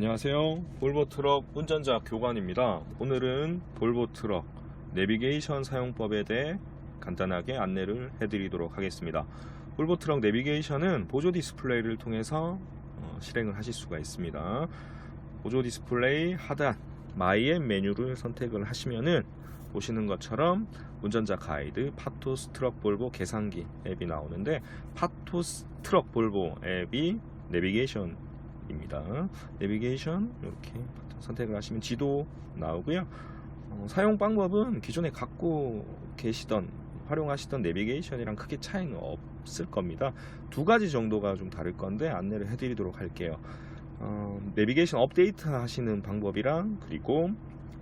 안녕하세요. 볼보 트럭 운전자 교관입니다. 오늘은 볼보 트럭 내비게이션 사용법에 대해 간단하게 안내를 해드리도록 하겠습니다. 볼보 트럭 내비게이션은 보조 디스플레이를 통해서 어, 실행을 하실 수가 있습니다. 보조 디스플레이 하단 마이앤 메뉴를 선택을 하시면은 보시는 것처럼 운전자 가이드 파토스 트럭 볼보 계산기 앱이 나오는데 파토스 트럭 볼보 앱이 내비게이션 입니다. 내비게이션 이렇게 선택을 하시면 지도 나오고요. 어, 사용 방법은 기존에 갖고 계시던 활용하시던 내비게이션이랑 크게 차이는 없을 겁니다. 두 가지 정도가 좀 다를 건데 안내를 해드리도록 할게요. 어, 내비게이션 업데이트 하시는 방법이랑 그리고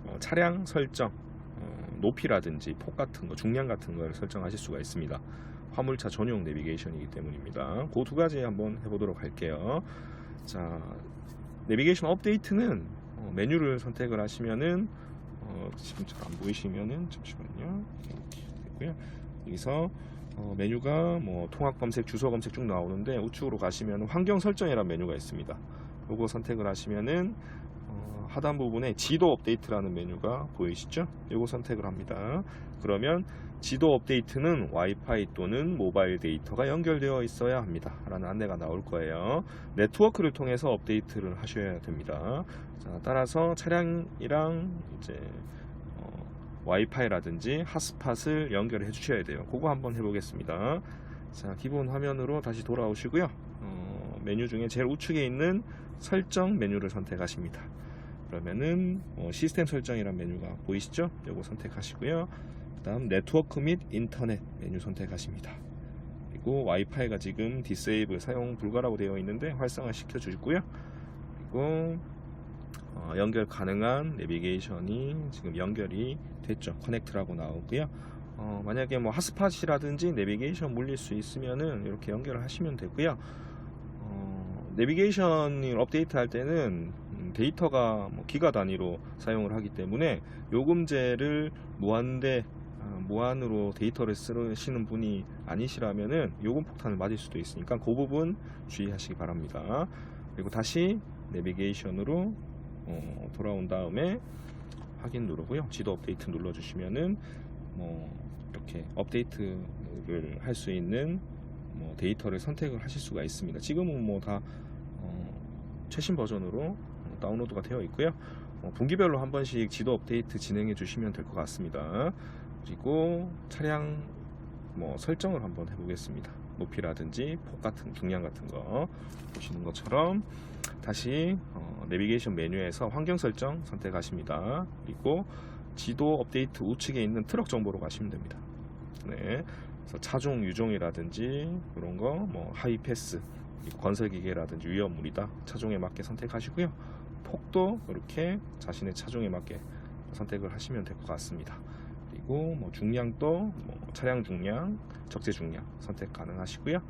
어, 차량 설정 어, 높이라든지 폭 같은 거 중량 같은 걸 설정하실 수가 있습니다. 화물차 전용 내비게이션이기 때문입니다. 그 두 가지 한번 해보도록 할게요. 자, 내비게이션 업데이트는 어, 메뉴를 선택을 하시면은 어, 지금 잘 안 보이시면은 잠시만요. 되고요. 여기서 어, 메뉴가 뭐 통합 검색, 주소 검색 쭉 나오는데 우측으로 가시면 환경 설정이라는 메뉴가 있습니다. 요거 선택을 하시면은 어, 하단 부분에 지도 업데이트라는 메뉴가 보이시죠? 요거 선택을 합니다. 그러면 지도 업데이트는 와이파이 또는 모바일 데이터가 연결되어 있어야 합니다. 라는 안내가 나올 거예요. 네트워크를 통해서 업데이트를 하셔야 됩니다. 자, 따라서 차량이랑 이제 어, 와이파이라든지 핫스팟을 연결해 주셔야 돼요. 그거 한번 해보겠습니다. 자, 기본 화면으로 다시 돌아오시고요. 어, 메뉴 중에 제일 우측에 있는 설정 메뉴를 선택하십니다. 그러면은 어, 시스템 설정이란 메뉴가 보이시죠? 요거 선택하시고요. 그 다음 네트워크 및 인터넷 메뉴 선택하십니다. 그리고 와이파이가 지금 디세이블 사용 불가라고 되어 있는데 활성화 시켜 주시고요. 그리고 어, 연결 가능한 내비게이션이 지금 연결이 됐죠. 커넥트라고 나오고요. 어, 만약에 뭐 핫스팟이라든지 내비게이션 물릴 수 있으면은 이렇게 연결을 하시면 되고요. 어, 내비게이션을 업데이트 할 때는 음, 데이터가 뭐 기가 단위로 사용을 하기 때문에 요금제를 무한대 아, 무한으로 데이터를 쓰시는 분이 아니시라면은 요금 폭탄을 맞을 수도 있으니까 그 부분 주의하시기 바랍니다. 그리고 다시 내비게이션으로 어, 돌아온 다음에 확인 누르고요. 지도 업데이트 눌러주시면은 뭐 이렇게 업데이트를 할 수 있는 뭐 데이터를 선택을 하실 수가 있습니다. 지금은 뭐다 어, 최신 버전으로 다운로드가 되어 있고요. 어, 분기별로 한 번씩 지도 업데이트 진행해 주시면 될 것 같습니다. 그리고 차량 뭐 설정을 한번 해보겠습니다. 높이라든지 폭 같은 중량 같은 거 보시는 것처럼 다시 어, 내비게이션 메뉴에서 환경 설정 선택하십니다. 그리고 지도 업데이트 우측에 있는 트럭 정보로 가시면 됩니다. 네. 차종 유종이라든지 그런 거 뭐 하이패스 건설 기계라든지 위험물이다 차종에 맞게 선택하시고요. 폭도 이렇게 자신의 차종에 맞게 선택을 하시면 될 것 같습니다. 그리고 뭐 중량도 뭐 차량 중량, 적재 중량 선택 가능하시고요.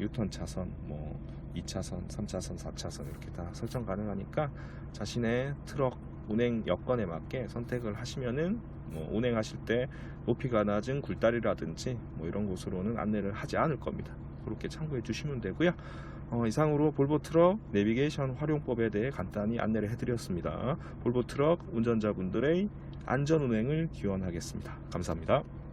유턴 차선, 뭐 2차선, 3차선, 4차선 이렇게 다 설정 가능하니까 자신의 트럭 운행 여건에 맞게 선택을 하시면은 뭐 운행하실 때 높이가 낮은 굴다리라든지 뭐 이런 곳으로는 안내를 하지 않을 겁니다. 그렇게 참고해 주시면 되고요. 어, 이상으로 볼보 트럭 내비게이션 활용법에 대해 간단히 안내를 해드렸습니다. 볼보 트럭 운전자분들의 안전 운행을 기원하겠습니다. 감사합니다.